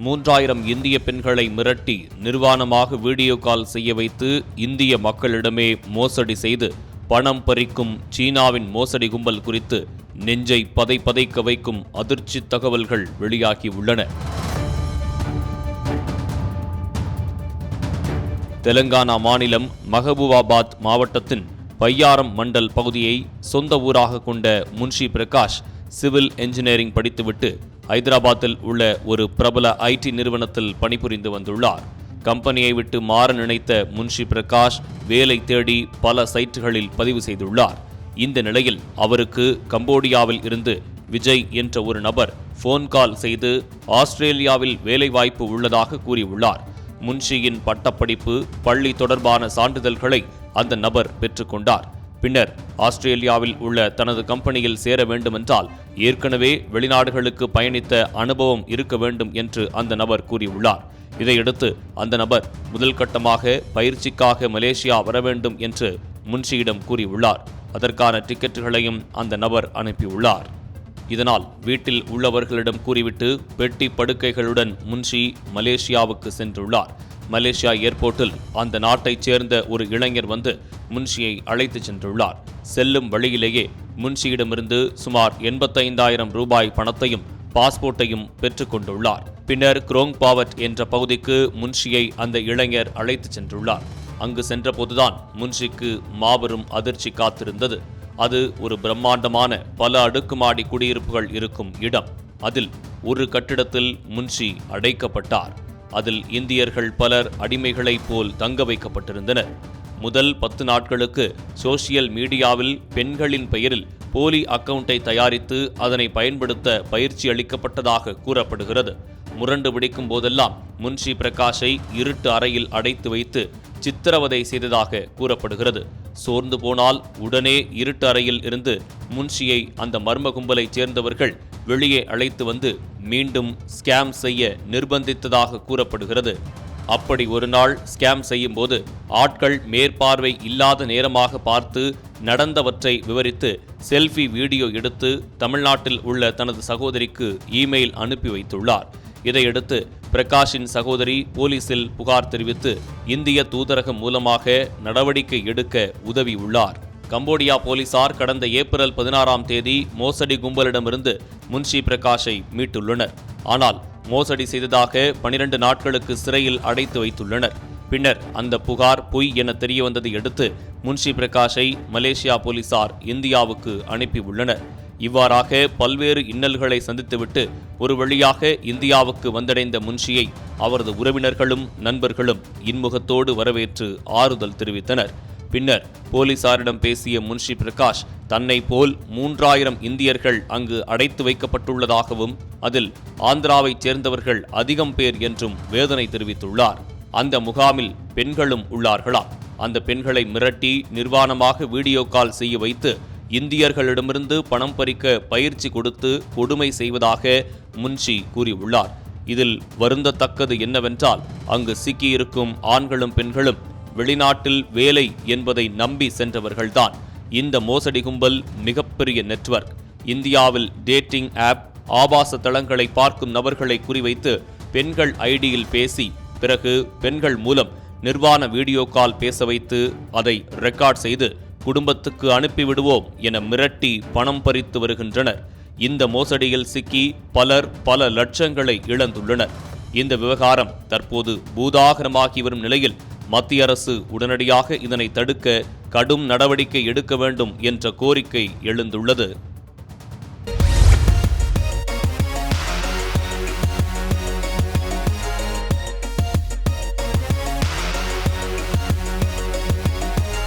மூன்றாயிரம் இந்திய பெண்களை மிரட்டி நிர்வாணமாக வீடியோ கால் செய்ய வைத்து இந்திய மக்களிடமே மோசடி செய்து பணம் பறிக்கும் சீனாவின் மோசடி கும்பல் குறித்து நெஞ்சை பதை பதைக்க வைக்கும் அதிர்ச்சி தகவல்கள் வெளியாகியுள்ளன. தெலங்கானா மாநிலம் மஹபூபாபாத் மாவட்டத்தின் பையாரம் மண்டல் பகுதியை சொந்த ஊராக கொண்ட முன்ஷி பிரகாஷ் சிவில் என்ஜினியரிங் படித்துவிட்டு ஐதராபாத்தில் உள்ள ஒரு பிரபல ஐடி நிறுவனத்தில் பணிபுரிந்து வந்துள்ளார். கம்பெனியை விட்டு மாற நினைத்த முன்ஷி பிரகாஷ் வேலை தேடி பல சைட்டுகளில் பதிவு செய்துள்ளார். இந்த நிலையில் அவருக்கு கம்போடியாவில் இருந்து விஜய் என்ற ஒரு நபர் ஃபோன் கால் செய்து ஆஸ்திரேலியாவில் வேலைவாய்ப்பு உள்ளதாக கூறியுள்ளார். முன்ஷியின் பட்டப்படிப்பு பள்ளி தொடர்பான சான்றிதழ்களை அந்த நபர் பெற்றுக்கொண்டார். பின்னர் ஆஸ்திரேலியாவில் உள்ள தனது கம்பெனியில் சேர வேண்டுமென்றால் ஏற்கனவே வெளிநாடுகளுக்கு பயணித்த அனுபவம் இருக்க வேண்டும் என்று அந்த நபர் கூறியுள்ளார். இதையடுத்து அந்த நபர் முதல் கட்டமாக பயிற்சிக்காக மலேசியா வர வேண்டும் என்று முன்ஷியிடம் கூறியுள்ளார். அதற்கான டிக்கெட்டுகளையும் அந்த நபர் அனுப்பியுள்ளார். இதனால் வீட்டில் உள்ளவர்களிடம் கூறிவிட்டு பெட்டி படுக்கைகளுடன் முன்ஷி மலேசியாவுக்கு சென்றுள்ளார். மலேசியா ஏர்போர்ட்டில் அந்த நாட்டைச் சேர்ந்த ஒரு இளைஞர் வந்து முன்ஷியை அழைத்துச் சென்றுள்ளார். செல்லும் வழியிலேயே முன்ஷியிடமிருந்து சுமார் எண்பத்தைந்தாயிரம் ரூபாய் பணத்தையும் பாஸ்போர்ட்டையும் பெற்றுக்கொண்டுள்ளார் பின்னர் குரோங் பாவட் என்ற பகுதிக்கு முன்ஷியை அந்த இளைஞர் அழைத்துச் சென்றுள்ளார். அங்கு சென்றபோதுதான் முன்ஷிக்கு மாபெரும் அதிர்ச்சி காத்திருந்தது. அது ஒரு பிரம்மாண்டமான பல அடுக்குமாடி குடியிருப்புகள் இருக்கும் இடம். அதில் ஒரு கட்டிடத்தில் முன்ஷி அடைக்கப்பட்டார். அதில் இந்தியர்கள் பலர் அடிமைகளைப் போல் தங்க வைக்கப்பட்டிருந்தனர். முதல் பத்து நாட்களுக்கு சோசியல் மீடியாவில் பெண்களின் பெயரில் போலி அக்கவுண்டை தயாரித்து அதனை பயன்படுத்த பயிற்சி அளிக்கப்பட்டதாக கூறப்படுகிறது. முரண்டு பிடிக்கும் போதெல்லாம் முன்ஷி பிரகாஷை இருட்டு அறையில் அடைத்து வைத்து சித்திரவதை செய்ததாக கூறப்படுகிறது. சோர்ந்து போனால் உடனே இருட்டு அறையில் இருந்து முன்ஷியை அந்த மர்ம கும்பலைச் சேர்ந்தவர்கள் வெளியே அழைத்து வந்து மீண்டும் ஸ்கேம் செய்ய நிர்பந்தித்ததாக கூறப்படுகிறது. அப்படி ஒரு நாள் ஸ்கேம் செய்யும்போது ஆட்கள் மேற்பார்வை இல்லாத நேரமாக பார்த்து நடந்தவற்றை விவரித்து செல்ஃபி வீடியோ எடுத்து தமிழ்நாட்டில் உள்ள தனது சகோதரிக்கு இமெயில் அனுப்பி வைத்துள்ளார். இதையடுத்து பிரகாஷின் சகோதரி போலீசில் புகார் தெரிவித்து இந்திய தூதரகம் மூலமாக நடவடிக்கை எடுக்க உதவியுள்ளார். கம்போடியா போலீசார் கடந்த ஏப்ரல் பதினாறாம் தேதி மோசடி கும்பலிடமிருந்து முன்ஷி பிரகாஷை மீட்டுள்ளனர். ஆனால் மோசடி செய்ததாக பனிரெண்டு நாட்களுக்கு சிறையில் அடைத்து வைத்துள்ளனர். பின்னர் அந்த புகார் பொய் என தெரியவந்ததை அடுத்து முன்ஷி பிரகாஷை மலேசியா போலீசார் இந்தியாவுக்கு அனுப்பியுள்ளனர். இவ்வாறாக பல்வேறு இன்னல்களை சந்தித்துவிட்டு ஒரு வழியாக இந்தியாவுக்கு வந்தடைந்த முன்ஷியை அவரது உறவினர்களும் நண்பர்களும் இன்முகத்தோடு வரவேற்று ஆறுதல் தெரிவித்தனர். பின்னர் போலீசாரிடம் பேசிய முன்ஷி பிரகாஷ் தன்னை போல் மூன்றாயிரம் இந்தியர்கள் அங்கு அடைத்து வைக்கப்பட்டுள்ளதாகவும் அதில் ஆந்திராவைச் சேர்ந்தவர்கள் அதிகம் பேர் என்றும் வேதனை தெரிவித்துள்ளார். அந்த முகாமில் பெண்களும் உள்ளார்களாம். அந்த பெண்களை மிரட்டி நிர்வாணமாக வீடியோ கால் செய்ய வைத்து இந்தியர்களிடமிருந்து பணம் பறிக்க பயிற்சி கொடுத்து கொடுமை செய்வதாக முன்ஷி கூறியுள்ளார். இதில் வருந்தத்தக்கது என்னவென்றால் அங்கு சிக்கியிருக்கும் ஆண்களும் பெண்களும் வெளிநாட்டில் வேலை என்பதை நம்பி சென்றவர்கள்தான். இந்த மோசடி கும்பல் மிகப்பெரிய நெட்வொர்க். இந்தியாவில் டேட்டிங் ஆப் ஆபாச தளங்களை பார்க்கும் நபர்களை குறிவைத்து பெண்கள் ஐடியில் பேசி பிறகு பெண்கள் மூலம் நிர்வாண வீடியோ கால் பேச வைத்து அதை ரெக்கார்ட் செய்து குடும்பத்துக்கு அனுப்பிவிடுவோம் என மிரட்டி பணம் பறித்து வருகின்றனர். இந்த மோசடியில் சிக்கி பலர் பல லட்சங்களை இழந்துள்ளனர். இந்த விவகாரம் தற்போது பூதாகரமாகி வரும் நிலையில் மத்திய அரசு உடனடியாக இதனை தடுக்க கடும் நடவடிக்கை எடுக்க வேண்டும் என்ற கோரிக்கை எழுந்துள்ளது.